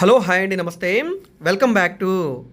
Hello hi అండి నమస్తే. Welcome back to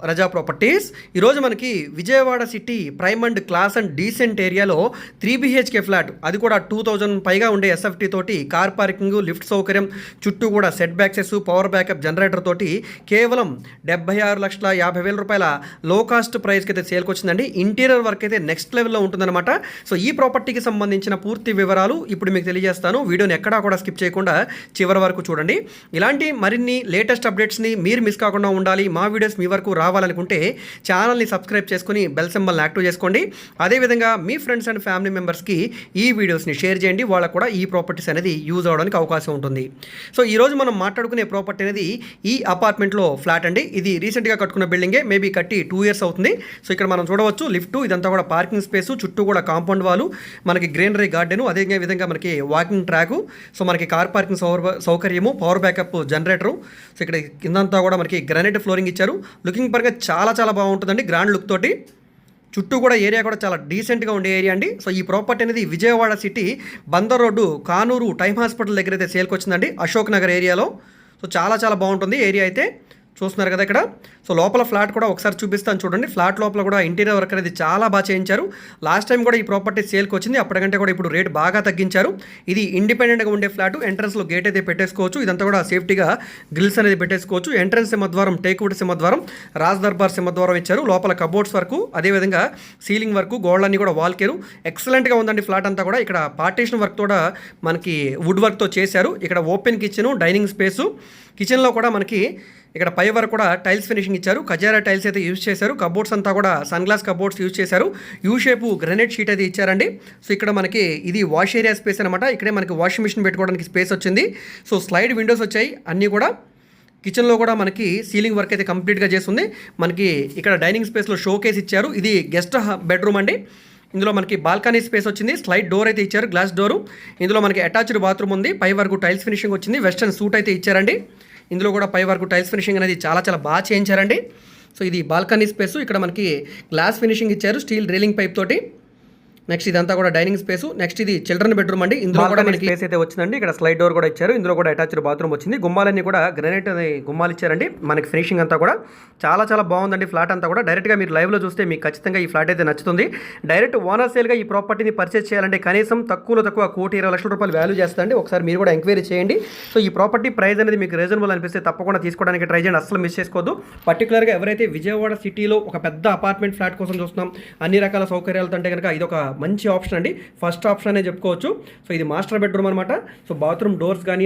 Raza properties. ఈరోజు మనకి Vijayawada city prime and class and decent ఏరియాలో త్రీ బీహెచ్కే ఫ్లాట్. అది కూడా టూ థౌజండ్ పైగా ఉండే ఎస్ఎఫ్టీ తోటి కార్ పార్కింగ్ లిఫ్ట్ సౌకర్యం చుట్టూ కూడా set backs power backup generator తోటి కేవలం డెబ్బై ఆరు లక్షల యాభై వేల రూపాయల లో కాస్ట్ ప్రైస్కి అయితే సేల్కి వచ్చిందండి. ఇంటీరియర్ వర్క్ అయితే నెక్స్ట్ లెవెల్లో ఉంటుందన్నమాట. సో ఈ ప్రాపర్టీకి సంబంధించిన పూర్తి వివరాలు ఇప్పుడు మీకు తెలియజేస్తాను. వీడియోని ఎక్కడా కూడా స్కిప్ చేయకుండా చివరి వరకు చూడండి. ఇలాంటి మరిన్ని లేటెస్ట్ అప్డేట్స్ని మీరు మిస్ కాకుండా ఉండాలి. మా వీడియోస్ మీ వరకు రావాలనుకుంటే ఛానల్ని సబ్స్క్రైబ్ చేసుకుని బెల్ సింబల్ని యాక్టివ్ చేసుకోండి. అదేవిధంగా మీ ఫ్రెండ్స్ అండ్ ఫ్యామిలీ మెంబర్స్కి ఈ వీడియోస్ని షేర్ చేయండి. వాళ్ళకు కూడా ఈ ప్రాపర్టీస్ అనేది యూజ్ అవడానికి అవకాశం ఉంటుంది. సో ఈరోజు మనం మాట్లాడుకునే ప్రాపర్టీ అనేది ఈ అపార్ట్మెంట్లో ఫ్లాట్ అండి. ఇది రీసెంట్గా కట్టుకున్న బిల్డింగే. మేబీ కట్టి టూ ఇయర్స్ అవుతుంది. సో ఇక్కడ మనం చూడవచ్చు లిఫ్ట్ ఇదంతా కూడా పార్కింగ్ స్పేస్ చుట్టూ కూడా కాంపౌండ్ వాలు మనకి గ్రీనరీ గార్డెన్ అదే విధంగా మనకి వాకింగ్ ట్రాక్ సో మనకి కార్ పార్కింగ్ సౌర సౌకర్యము పవర్ బ్యాకప్ జనరేటరు. సో ఇక్కడ కిందంతా కూడా మనకి గ్రానైట్ ఫ్లోరింగ్ ఇచ్చారు. లుకింగ్ పరంగా చాలా చాలా బాగుంటుందండి గ్రాండ్ లుక్ తోటి. చుట్టూ కూడా ఏరియా కూడా చాలా డీసెంట్గా ఉండే ఏరియా అండి. సో ఈ ప్రాపర్టీ అనేది Vijayawada city Bandar road Kanuru time hospital దగ్గర అయితే సేల్కి వచ్చిందండి అశోక్ నగర్ ఏరియాలో సో చాలా చాలా బాగుంటుంది ఏరియా అయితే. చూస్తున్నారు కదా ఇక్కడ. సో లోపల ఫ్లాట్ కూడా ఒకసారి చూపిస్తాను చూడండి. ఫ్లాట్ లోపల కూడా ఇంటీరియర్ వర్క్ అనేది చాలా బాగా చేయించారు. లాస్ట్ టైం కూడా ఈ ప్రాపర్టీ సేల్కి వచ్చింది. అప్పటికంటే కూడా ఇప్పుడు రేట్ బాగా తగ్గించారు. ఇది ఇండిపెండెంట్గా ఉండే ఫ్లాట్. ఎంట్రన్స్లో గేట్ అయితే పెట్టేసుకోవచ్చు. ఇదంతా కూడా సేఫ్టీగా గ్రిల్స్ అనేది పెట్టేసుకోవచ్చు. ఎంట్రన్స్ సింహద్వారం టేక్వుడ్ సింహద్వారం రాజ్ దర్బార్ సింహద్వారం ఇచ్చారు. లోపల కబోర్డ్స్ వరకు అదేవిధంగా సీలింగ్ వరకు గోళ్ళన్నీ కూడా వాల్కేరు ఎక్సలెంట్గా ఉందండి ఫ్లాట్ అంతా కూడా. ఇక్కడ పార్టీషన్ వర్క్ కూడా మనకి వుడ్ వర్క్తో చేశారు. ఇక్కడ ఓపెన్ కిచెన్ డైనింగ్ స్పేసు కిచెన్లో కూడా మనకి ఇక్కడ పై వరకు కూడా టైల్స్ ఫినిషింగ్ ఇచ్చారు. కజారా టైల్స్ అయితే యూజ్ చేశారు. కబోర్డ్స్ అంతా కూడా సన్ గ్లాస్ కబోర్డ్స్ యూజ్ చేశారు. యూ షేపు గ్రనైట్ షీట్ అయితే ఇచ్చారండి. సో ఇక్కడ మనకి ఇది వాష్ ఏరియా స్పేస్ అనమాట ఇక్కడే మనకి వాషింగ్ మిషన్ పెట్టుకోవడానికి స్పేస్ వచ్చింది. సో స్లైడ్ విండోస్ వచ్చాయి అన్నీ కూడా. కిచెన్లో కూడా మనకి సీలింగ్ వర్క్ అయితే కంప్లీట్గా చేస్తుంది. మనకి ఇక్కడ డైనింగ్ స్పేస్లో షో కేస్ ఇచ్చారు. ఇది గెస్ట్ బెడ్రూమ్ అండి. ఇందులో మనకి బాల్కనీ స్పేస్ వచ్చింది. స్లైడ్ డోర్ అయితే ఇచ్చారు. Glass door. ఇందులో మనకి అటాచ్డ్ బాత్రూమ్ ఉంది. పై వరకు టైల్స్ ఫినిషింగ్ వచ్చింది. వెస్టర్న్ సూట్ అయితే ఇచ్చారండి. ఇందులో కూడా పై వరకు టైల్స్ ఫినిషింగ్ అనేది చాలా చాలా బాగా చేయించారండి. సో ఇది బాల్కనీ స్పేస్. ఇక్కడ మనకి గ్లాస్ ఫినిషింగ్ ఇచ్చారు స్టీల్ డ్రిల్లింగ్ పైప్ తోటి. నెక్స్ట్ ఇదంతా కూడా డైనింగ్ స్పేస్. నెక్స్ట్ ఇది చిల్డ్రన్ బెడ్రూమ్ అండి. ఇందులో కూడా మనకి స్పేస్ అయితే వచ్చిందండి. ఇక్కడ స్లైడ్ డోర్ కూడా ఇచ్చారు. ఇందులో కూడా అటాచ్డ్ బాత్రూమ్ వచ్చింది. గుమ్మాలన్నీ కూడా గ్రానైట్ అనే గుమ్మాలు ఇచ్చారండి. మనకి ఫినిషింగ్ అంతా కూడా చాలా చాలా బాగుందండి ఫ్లాట్ అంతా కూడా. డైరెక్ట్గా మీరు లైవ్లో చూస్తే మీకు ఖచ్చితంగా ఈ ఫ్లాట్ అయితే నచ్చుతుంది. డైరెక్ట్ ఓనర్ సేల్గా ఈ ప్రాపర్టీని పర్చేస్ చేయాలంటే కనీసం తక్కువలో తక్కువ కోటి ఇరవై లక్షల రూపాయలు వాల్యూ చేస్తాండి ఒకసారి మీరు కూడా ఎంక్వైరీ చేయండి. సో ఈ ప్రాపర్టీ ప్రైస్ అనేది మీకు రీజనబుల్ అనిపిస్తే తప్పకుండా తీసుకోవడానికి ట్రై చేయండి. అసలు మిస్ చేసుకోవద్దు. పర్టికులర్గా ఎవరైతే విజయవాడ సిటీలో ఒక పెద్ద అపార్ట్మెంట్ ఫ్లాట్ కోసం చూస్తున్నాం అన్ని రకాల సౌకర్యాలతో అంటే కనుక ఇది ఒక మంచి ఆప్షన్ అండి. ఫస్ట్ ఆప్షన్ అనే చెప్పుకోవచ్చు. సో ఇది మాస్టర్ బెడ్రూమ్ అనమాట సో బాత్రూమ్ డోర్స్ కానీ